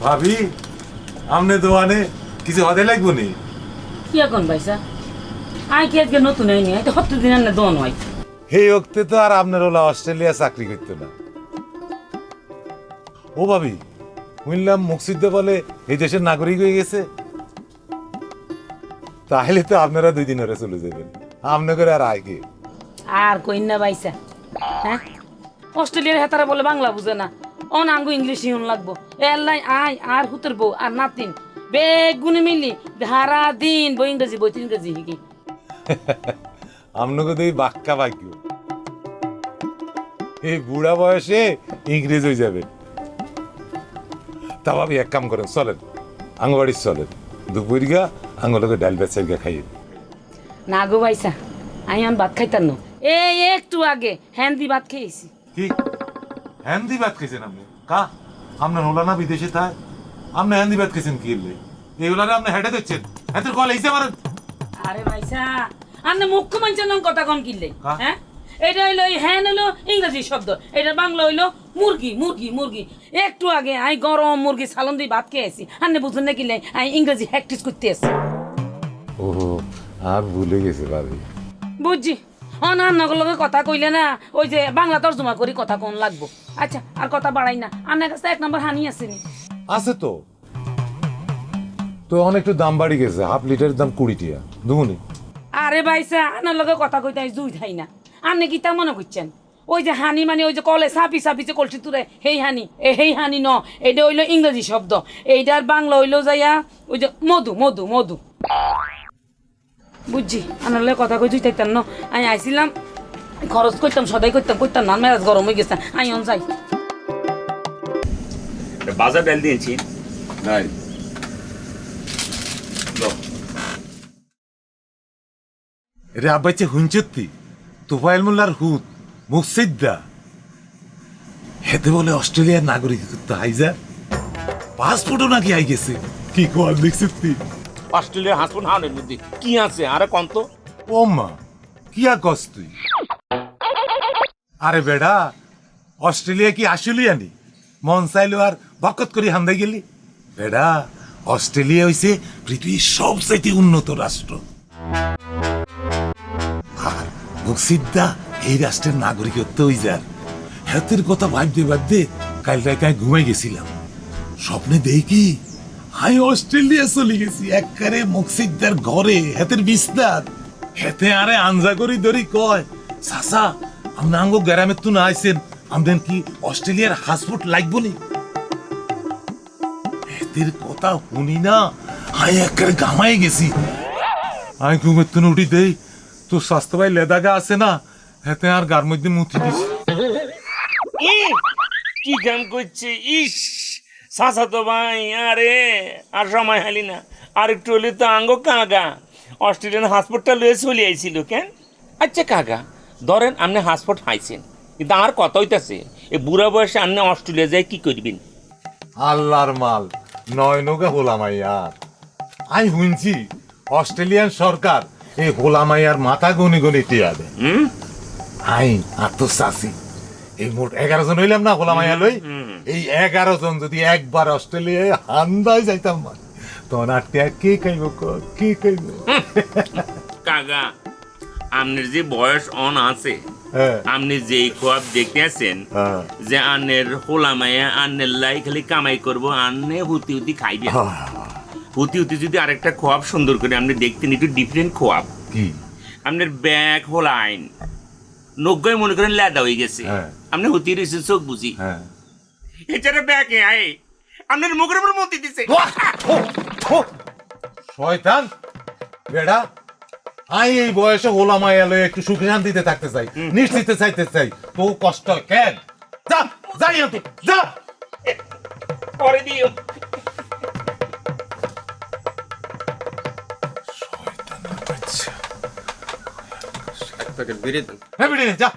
ভাবি আমনে দোয়ানে কিছু হতে লাগবো নি? কি এখন পয়সা আই কি আজকে নতুন হয়নি তো হত্তর দিন না দোন হয়। এই অক্তে তো আর আপনার ওলা অস্ট্রেলিয়া চাকরি করতো না। ও ভাবি শুনলাম মুকসিদ্দ বলে এই দেশের নাগরিক হয়ে গেছে। তাহলে তো আপনারা দুই দিন ধরে চলে যাবেন। আপনাকে আর আয় কি? আর কইন না বাইসা হ্যাঁ? অস্ট্রেলিয়ার হেতারা বলে বাংলা বুঝে না। অন আঙ্গু ইংলিশ ইউন লাগবো। এল্লাই আই আর হুতর বউ আর নাতিন। বেগুনে মিলি ধারা দিন বই ইংরেজি বই ইংরেজি আপনাকে তো এই বাক্কা ভাগ্য এই বুড়া বয়সে ইংরেজ হয়ে যাবে। তা ভাবি এক কাম করেন চলেন। আঙ্গবাড়ির চলেন। দুপুরিগা আঙ্গলকে ডাল বেচাইগা খাইয়ে না গো বাইসা আই আন ভাত খাইতাম না। এই একটু আগে হ্যান্দি ভাত খেয়েছি। কি? হ্যান্দি ভাত খেয়েছেন আপনি? কা? আপনার হলো না বিদেশে থাক আপনি হ্যান্দি ভাত খেয়েছেন কি এলে? এইগুলারে আপনি হেঁটে দিচ্ছেন হেঁটে কল এইসে মারেন। আরে ভাইসা আপনি মুখ্যমন্ত্রীর নাম কথা কন কিনলে হ্যাঁ? হ্যাঁ? এটা হইল এই হ্যান হইল ইংরেজি শব্দ। এটা বাংলা হইল মুরগি মুরগি মুরগি। একটু আগে আই গরম মুরগি সালন দিয়ে ভাত খেয়েছি আপনি বুঝুন না কিনলে আই ইংরেজি হ্যাকটিস করতে আসি। ও আর ভুলে গেছে ভাবি বুঝছি। অনান্য লগে কথা কইলে না ওই যে বাংলা তর্জমা করি কথা কোন লাগবো। আচ্ছা আর কথা বাড়াই না। আপনার কাছে এক নম্বর হানি আসেনি আছে তো। তো অনেকটু দাম বাড়ি গেছে হাফ লিটারের দাম কুড়ি টিয়া। দুগুনি। আরে ভাইসা আনার লগে কথা কইতে আমি জুই থাই না। আপনি কি তা মনে করছেন? ওই যে হানি মানে ওই যে কলে সাপি সাপি যে কলসি তুলে হেই হানি এ হেই হানি ন এটা হইল ইংরেজি শব্দ। এইটার বাংলা হইল যাইয়া ওই যে মধু মধু মধু। বুঝছি। আনার লগে কথা কই জুই থাকতাম ন। আমি আইছিলাম খরচ করতাম সদাই করতাম করতাম না মেজাজ গরম হয়ে গেছে। আই অন যাই। বাজার ডাল দিয়েছি নাই। রে আব্বাইছে হুঞ্চত্তি তোফাইল মোল্লার হুত মুকসিদ্দা হেতে বলে অস্ট্রেলিয়ার নাগরিকত্ব হাইজা। পাসপোর্টও নাকি আই গেছে। কি কোয়ার দেখছিস তুই অস্ট্রেলিয়ার হাসপুন হাউনের মধ্যে কি আছে? আরে কন্ত। ও মা, কি আর কস তুই? আরে বেডা, অস্ট্রেলিয়া কি আসলিয়ানি মন চাইলো আর বকত করি হামদাই গেলি। বেডা, অস্ট্রেলিয়া হইছে পৃথিবীর সবচাইতে উন্নত রাষ্ট্র। আর মুকসিদ্দা এই রাষ্ট্রের নাগরিকত্ব হই যার। হাতের কথা ভাবতে ভাবতে কাল রাতে আমি ঘুমাই গেছিলাম। স্বপ্নে দেখি হাই অস্ট্রেলিয়া চলে গেছি। ঘরে হাতের বিস্তার হেতে আরে আনজা করি কয় সাসা আমরা আঙ্গো গ্রামে না আমদেন কি অস্ট্রেলিয়ার হাসপুট লাগবো নি? হেতের কথা শুনি না একবারে গামাই গেছি। আমি তুন উঠি দেই তোর স্বাস্থ্য ভাই লেদাগা আছে না হেতে আর গার মধ্যে দিস ই, কি কাম করছে ইস। সাসা তো ভাই আরে আর সময় হালি না। আর একটু হলে তো আঙ্গ কাগা। অস্ট্রেলিয়ান হাসপাতালটা লয়ে চলে আইছিল কেন? আচ্ছা কাগা ধরেন আপনি হাসপাতাল হাইছেন কিন্তু আর কত হইতাছে? এই বুড়া বয়সে আপনি অস্ট্রেলিয়া যায় কি করবেন? আল্লাহর মাল নয় নৌকা হোলামাইয়ার আমি শুনছি অস্ট্রেলিয়ান সরকার এই হোলামাইয়ার মাথা গনি গনি টিয়া দেয়। হুম? আই আর তো চাষি এই মোট এগারো জন হইলাম না হোলামাইয়া লই। এই এগারো জন যদি একবার অস্ট্রেলিয়ায় হান্দায় যাইতাম না তখন আর টিয়া কে খাইব কে? খাইব? কাগা আপনার যে বয়স অন আছে হ্যাঁ। আপনি যেই খোয়াব দেখতে আছেন হ্যাঁ। যে আন্নের হোলামায়া আন্নের লাই খালি কামাই করব আন্নে হুতি হুতি খাইবে। হুতি হুতি যদি আরেকটা খোয়াব সুন্দর করে আপনি দেখতেন একটু ডিফারেন্ট খোয়াব। কি? আপনার ব্যাগ হোলাইন নগ্গয় মনে করেন লেদা হয়ে গেছে। হ্যাঁ। আপনি হুতি রয়েছেন চোখ বুঝি। হ্যাঁ। এছাড়া ব্যাগে আয় আপনার মুখের উপর মতি দিছে। শয়তান! বেড়া আই এই বয়সে হোলামাইয়া লই একটু সুখে শান্তিতে থাকতে চাই নিশ্চিতে চাইতে চাই। তো কষ্ট কেন? যা যাই যা! পরে দিও। এক প্যাকেট বিড়ি দেন হ্যাঁ বেড়ে যা